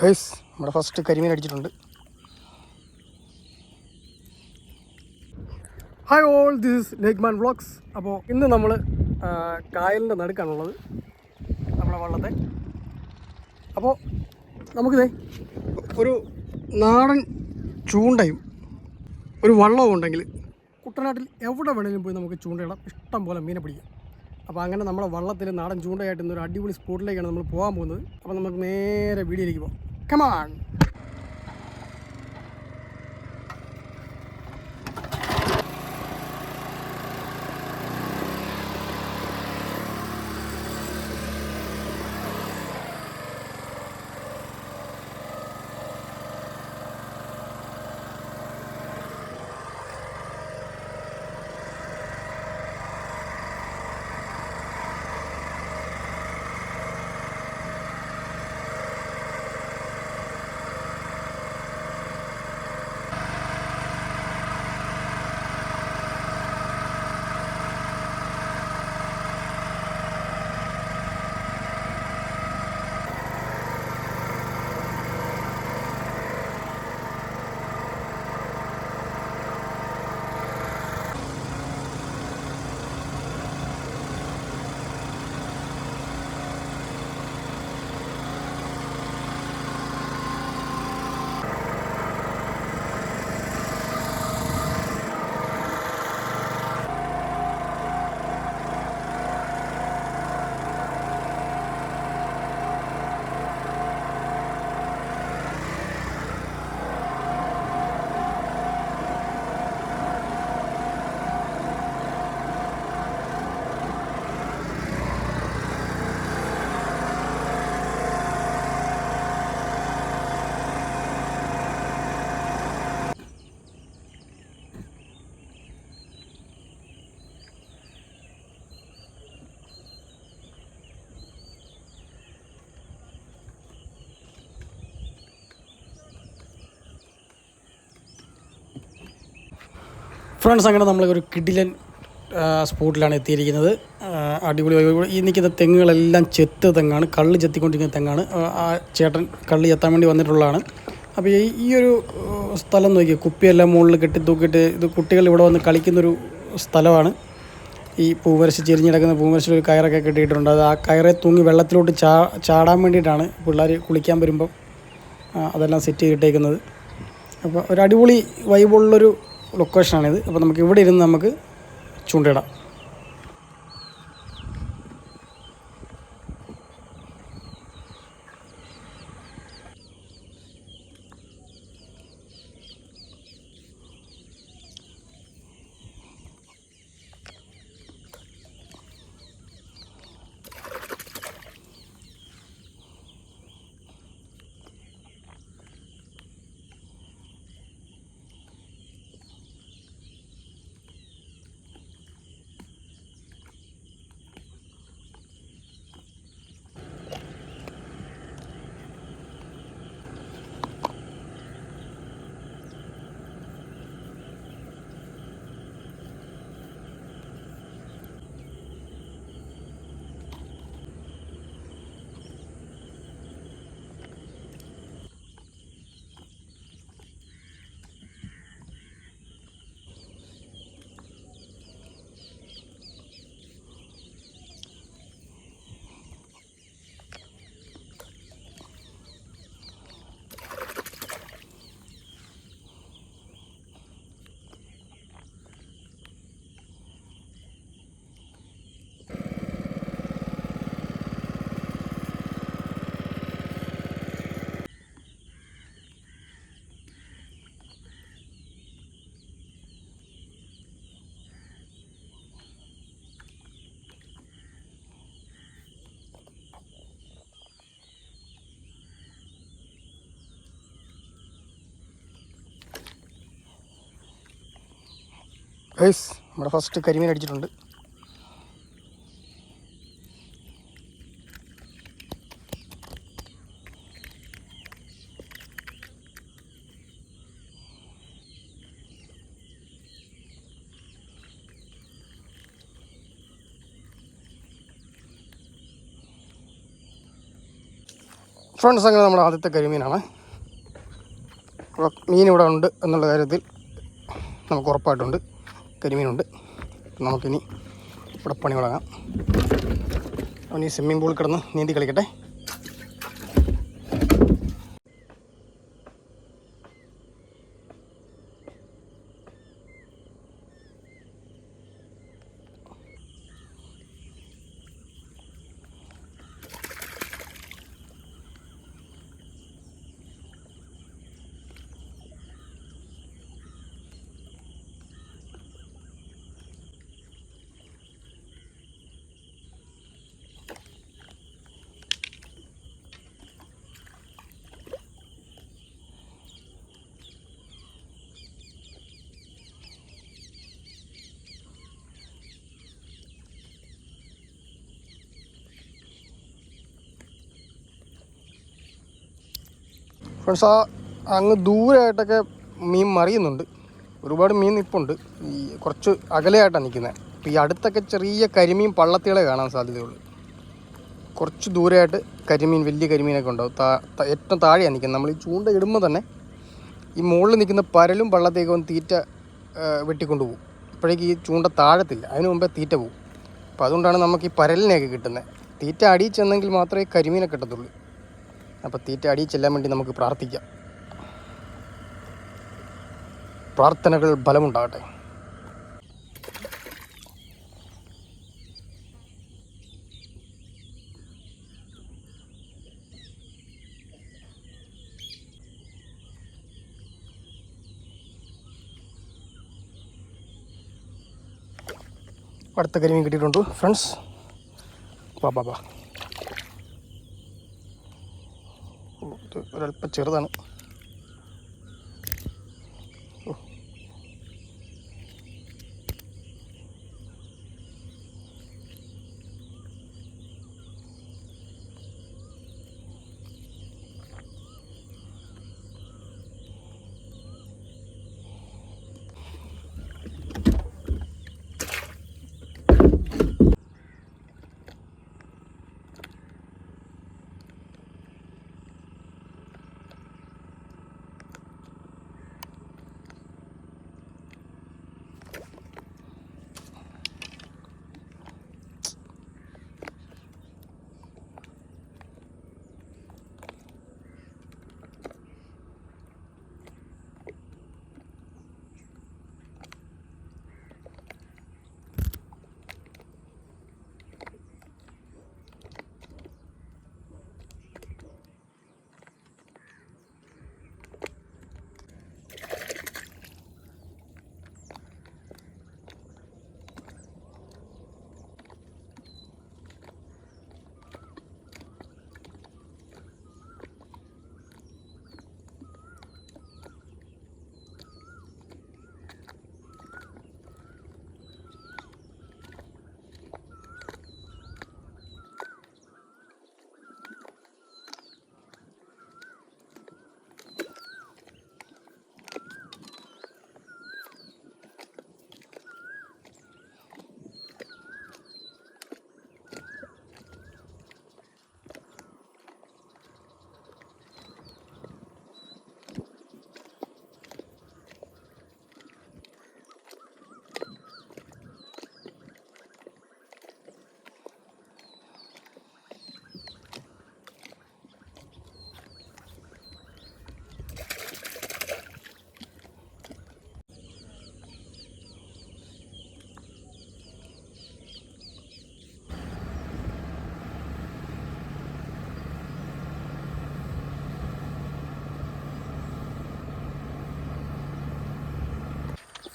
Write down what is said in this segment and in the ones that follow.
Guys നമ്മുടെ first കരിമീൻ അടിച്ചിട്ടുണ്ട്. Hi all this lake man vlogs അപ്പോൾ ഇന്ന് നമ്മൾ കായലിന്റെ നടുക്കാണുള്ളത്. നമ്മുടെ വള്ളത്തെ. അപ്പോൾ നമുക്കിതേ ഒരു നാടൻ ചൂണ്ടയും ഒരു വള്ളവും ഉണ്ടെങ്കിൽ കുട്ടനാട്ടിൽ എവിടെ വേണമെങ്കിലും പോയി നമുക്ക് ചൂണ്ടയിടാം. ഇഷ്ടം പോലെ മീനെ പിടിക്കാം. അപ്പോൾ അങ്ങനെ നമ്മുടെ വള്ളത്തിൽ നാടൻ ചൂണ്ടയായിട്ട് ഇന്നൊരു അടിപൊളി സ്പോട്ടിലേക്കാണ് നമ്മൾ പോകാൻ പോകുന്നത്. അപ്പോൾ നമുക്ക് നേരെ വീഡിയോയിലേക്ക് പോകാം. Come on. ഫ്രണ്ട്സ് അങ്ങനെ നമ്മൾ ഒരു കിടിലൻ സ്പോട്ടിലാണ് എത്തിയിരിക്കുന്നത്? അടിപൊളി. ഈ നിൽക്കുന്ന തെങ്ങുകളെല്ലാം ചെത്ത് തെങ്ങാണ് കള്ള് ചെത്തിക്കൊണ്ടിരിക്കുന്ന തെങ്ങാണ്. ആ, ചേട്ടൻ കള്ള് ചെത്താൻ വേണ്ടി വന്നിട്ടുള്ളതാണ്. അപ്പോൾ ഈ ഒരു സ്ഥലം നോക്കി കുപ്പിയെല്ലാം മുകളിൽ കെട്ടി തൂക്കിയിട്ട് ഇത് കുട്ടികൾ ഇവിടെ വന്ന് കളിക്കുന്നൊരു സ്ഥലമാണ്. ഈ പൂവരശ് ചെരിഞ്ഞ് കിടക്കുന്ന പൂവരശിൽ ഒരു കയറൊക്കെ കെട്ടിയിട്ടുണ്ട്. അത് ആ കയറെ തൂങ്ങി വെള്ളത്തിലോട്ട് ചാ ചാടാൻ വേണ്ടിയിട്ടാണ് പിള്ളേർ കുളിക്കാൻ വരുമ്പം അതെല്ലാം സെറ്റ് ചെയ്തിട്ടേക്കുന്നത്. അപ്പോൾ ഒരു അടിപൊളി വൈബുള്ളൊരു ലൊക്കേഷനാണിത് അപ്പോൾ നമുക്ക് ഇവിടെ ഇരുന്ന് നമുക്ക് ചൂണ്ടയിടാം. ഏസ് നമ്മുടെ ഫസ്റ്റ് കരിമീൻ അടിച്ചിട്ടുണ്ട്. ഫ്രണ്ട്സ് അങ്ങനെ നമ്മുടെ ആദ്യത്തെ കരിമീനാണ്. മീൻ ഇവിടെ ഉണ്ട് എന്നുള്ള കാര്യത്തിൽ നമുക്ക് ഉറപ്പായിട്ടുണ്ട്. കരിമീനുണ്ട്. നമുക്കിനി ഇവിടെ പണി തുടങ്ങാം. അവൻ ഈ സ്വിമ്മിംഗ് പൂളിൽ കിടന്ന് നീന്തി കളിക്കട്ടെ. ഫ്രണ്ട്സ് ആ അങ്ങ് ദൂരമായിട്ടൊക്കെ മീൻ മറിയുന്നുണ്ട്. ഒരുപാട് മീൻ നിൽപ്പുണ്ട് ഈ കുറച്ച് അകലെയായിട്ടാണ് നിൽക്കുന്നത്. അപ്പോൾ ഈ അടുത്തൊക്കെ ചെറിയ കരിമീൻ പള്ളത്തികളെ കാണാൻ സാധ്യതയുള്ളൂ. കുറച്ച് ദൂരമായിട്ട് കരിമീൻ വലിയ കരിമീനൊക്കെ ഉണ്ടാവും. താ ഏറ്റവും താഴെയാണ് നിൽക്കുന്നത്. നമ്മൾ ഈ ചൂണ്ട ഇടുമ്പോൾ തന്നെ ഈ മുകളിൽ നിൽക്കുന്ന പരലും പള്ളത്തേക്ക് ഒന്ന് തീറ്റ വെട്ടിക്കൊണ്ട് പോകും. ഇപ്പോഴേക്ക് ഈ ചൂണ്ട താഴത്തില്ല. അതിന് മുമ്പേ തീറ്റ പോകും. അപ്പോൾ അതുകൊണ്ടാണ് നമുക്ക് ഈ പരലിനെയൊക്കെ കിട്ടുന്നത്. തീറ്റ അടിയിൽ ചെന്നെങ്കിൽ മാത്രമേ കരിമീനെ കിട്ടത്തുള്ളൂ. അപ്പോൾ തീറ്റ അടി ചെല്ലാൻ വേണ്ടി നമുക്ക് പ്രാർത്ഥിക്കാം. പ്രാർത്ഥനകൾ ഫലമുണ്ടാകട്ടെ. അടുത്ത കരിമീൻ കിട്ടിയിട്ടുണ്ട്? ഫ്രണ്ട്സ് വാ ബാ വാ ഓ, ഇത് ഒരല്പം ചെറുതാണ്.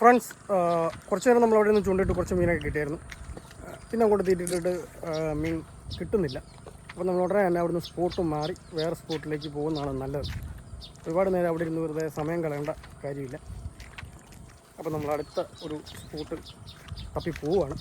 ഫ്രണ്ട്സ് കുറച്ച് നേരം നമ്മൾ അവിടെ നിന്ന് ചൂണ്ടിട്ട് കുറച്ച് മീനൊക്കെ കിട്ടിയായിരുന്നു. പിന്നെ അങ്ങോട്ട് തീറ്റിട്ടിട്ട് മീൻ കിട്ടുന്നില്ല. അപ്പോൾ നമ്മൾ ഉടനെ തന്നെ അവിടുന്ന് സ്പോട്ട് മാറി വേറെ സ്പോട്ടിലേക്ക് പോകുന്നതാണ് നല്ലത്. ഒരുപാട് നേരം അവിടെ ഇരുന്ന് വെറുതെ സമയം കളയേണ്ട കാര്യമില്ല. അപ്പോൾ നമ്മൾ അടുത്ത ഒരു സ്പോട്ട് തപ്പി പോവുകയാണ്.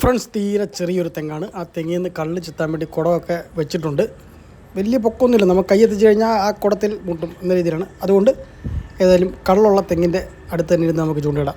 ഫ്രണ്ട്സ് തീരെ ചെറിയൊരു തെങ്ങാണ്. ആ തെങ്ങിൽ നിന്ന് കള്ള് ചെത്താൻ വേണ്ടി കുടമൊക്കെ വെച്ചിട്ടുണ്ട്. വലിയ പൊക്കമൊന്നുമില്ല നമുക്ക് കൈ എത്തിച്ചു കഴിഞ്ഞാൽ ആ കുടത്തിൽ മുട്ടും എന്ന രീതിയിലാണ്. അതുകൊണ്ട് ഏതായാലും കള്ളുള്ള തെങ്ങിന്റെ അടുത്ത് തന്നെ ഇരുന്ന് നമുക്ക് ചൂണ്ടയിടാം.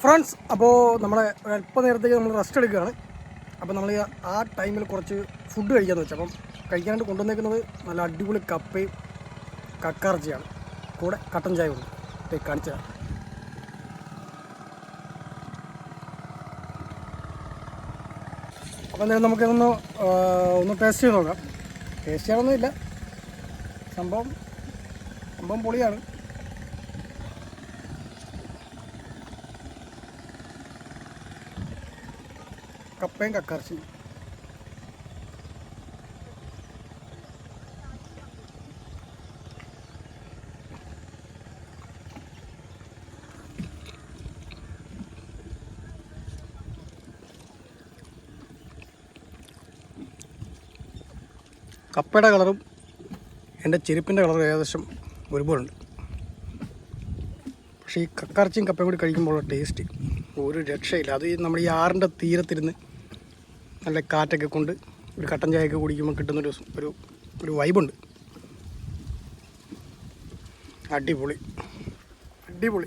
ഫ്രണ്ട്സ് അപ്പോൾ നമ്മളെ അല്പ നേരത്തേക്ക് നമ്മൾ റെസ്റ്റ് എടുക്കുകയാണ്. അപ്പോൾ നമ്മൾ ആ ടൈമിൽ കുറച്ച് ഫുഡ് കഴിക്കാമെന്ന് വെച്ചാൽ അപ്പം കഴിക്കാനായിട്ട് കൊണ്ടുവന്നേക്കുന്നത് നല്ല അടിപൊളി കപ്പയും കക്കാർജിയാണ് കൂടെ കട്ടൻ ചായ ഉണ്ട്. ദേ കാണിച്ചു തരാം. അപ്പോൾ എന്തായാലും നമുക്കിതൊന്ന് ഒന്ന് ടേസ്റ്റ് ചെയ്ത് നോക്കാം. ടേസ്റ്റ് ചെയ്യാനൊന്നുമില്ല സംഭവം സംഭവം പൊളിയാണ്. കപ്പയും കക്കറച്ചിയും കപ്പയുടെ കളറും എന്റെ ചെരുപ്പിന്റെ കളറും ഏകദേശം ഒരുപോലുണ്ട്. പക്ഷേ ഈ കക്കറച്ചിയും കപ്പയും കൂടി കഴിക്കുമ്പോഴുള്ള ടേസ്റ്റ് ഒരു രക്ഷയില്ല. അത് നമ്മൾ ഈ ആറിന്റെ തീരത്തിരുന്ന് നല്ല കാറ്റൊക്കെ കൊണ്ട് ഒരു കട്ടൻ ചായയൊക്കെ കുടിക്കുമ്പോൾ കിട്ടുന്ന ഒരു ഒരു ഒരു വൈബുണ്ട്. അടിപൊളി. അടിപൊളി.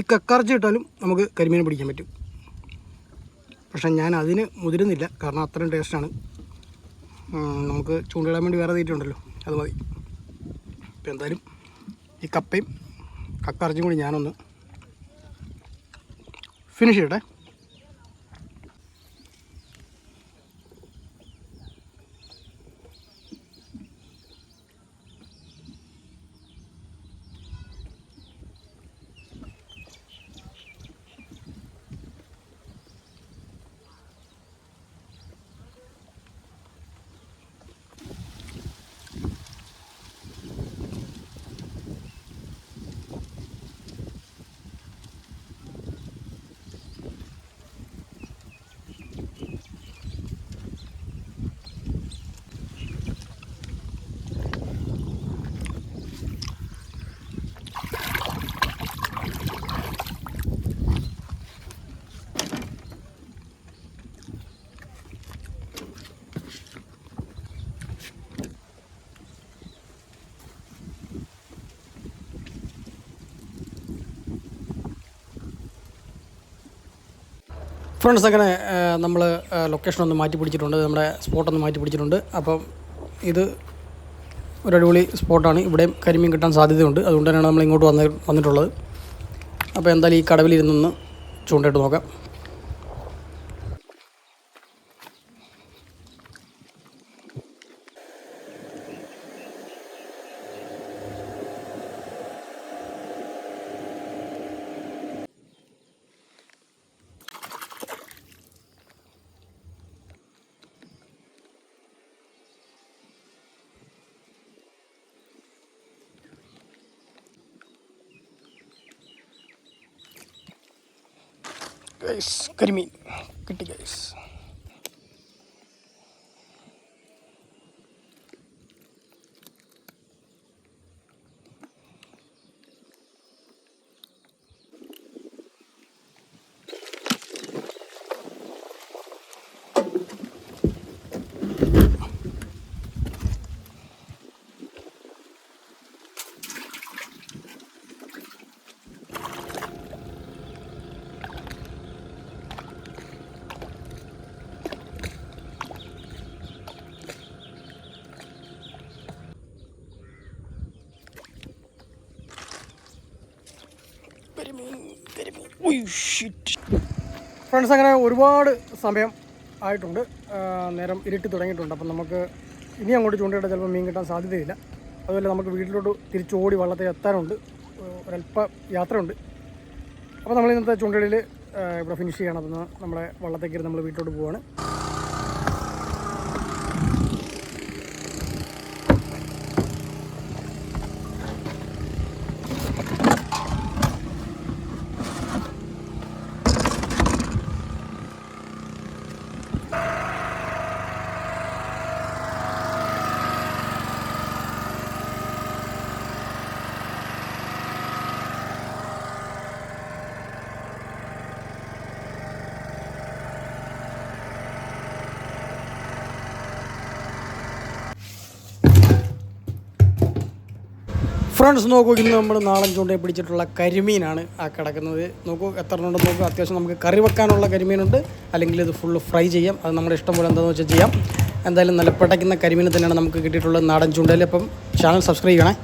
ഈ കക്കറച്ചി ഇട്ടാലും നമുക്ക് കരിമീൻ പിടിക്കാൻ പറ്റും. പക്ഷെ ഞാൻ അതിന് മുതിരുന്നില്ല. കാരണം അത്രയും ടേസ്റ്റാണ് നമുക്ക് ചൂണ്ടിടാൻ വേണ്ടി വേറെ തീറ്റുണ്ടല്ലോ അത് മതി. ഇപ്പം എന്തായാലും ഈ കപ്പയും കക്കറച്ചും കൂടി ഞാനൊന്ന് ഫിനിഷ് ചെയ്യട്ടെ. ഫ്രണ്ട്സ് അങ്ങനെ നമ്മൾ ലൊക്കേഷൻ ഒന്ന് മാറ്റി പിടിച്ചിട്ടുണ്ട്. നമ്മുടെ സ്പോട്ടൊന്ന് മാറ്റി പിടിച്ചിട്ടുണ്ട്. അപ്പം ഇത് ഒരു അടിപൊളി സ്പോട്ടാണ് ഇവിടെയും കരിമീൻ കിട്ടാൻ സാധ്യതയുണ്ട്. അതുകൊണ്ട് തന്നെയാണ് നമ്മൾ ഇങ്ങോട്ട് വന്ന് വന്നിട്ടുള്ളത്. അപ്പോൾ എന്തായാലും ഈ കടവിലിരുന്നൊന്ന് ചൂണ്ടയിട്ട് നോക്കാം. ഗൈസ് കരിമീൻ കിട്ടി ഗൈസ് ഫ്രണ്ട്സ് അങ്ങനെ ഒരുപാട് സമയം ആയിട്ടുണ്ട്. നേരം ഇരുട്ടി തുടങ്ങിയിട്ടുണ്ട്. അപ്പം നമുക്ക് ഇനി അങ്ങോട്ട് ചൂണ്ടയിട്ട് ചിലപ്പോൾ മീൻ കിട്ടാൻ സാധ്യതയില്ല. അതുപോലെ നമുക്ക് വീട്ടിലോട്ട് തിരിച്ചോടി വള്ളത്തിൽ എത്താനുണ്ട്. ഒരല്പ യാത്രയുണ്ട്. അപ്പോൾ നമ്മൾ ഇന്നത്തെ ചൂണ്ടയിലിൽ ഇവിടെ ഫിനിഷ് ചെയ്യണം. അതൊന്ന് നമ്മളെ വള്ളത്തേക്ക് നമ്മൾ വീട്ടിലോട്ട് പോവാണ്. ഫ്രണ്ട്സ് നോക്കൂ ഇന്ന് നമ്മൾ നാളൻ ചൂണ്ടയിൽ പിടിച്ചിട്ടുള്ള കരിമീനാണ് ആ കിടക്കുന്നത്. നോക്കൂ എത്ര ഉണ്ടെന്ന് നോക്കൂ. അത്യാവശ്യം നമുക്ക് കറി വെക്കാനുള്ള കരിമീനുണ്ട്. അല്ലെങ്കിൽ ഇത് ഫുള്ള് ഫ്രൈ ചെയ്യാം. അത് നമ്മുടെ ഇഷ്ടം പോലെ എന്താണെന്ന് വെച്ചാൽ ചെയ്യാം. എന്തായാലും നല്ല പിടയ്ക്കുന്ന കരിമീൻ തന്നെയാണ് നമുക്ക് കിട്ടിയിട്ടുള്ളത് നാടൻ ചൂണ്ടയിൽ. അപ്പം ചാനൽ സബ്സ്ക്രൈബ് ചെയ്യണേ.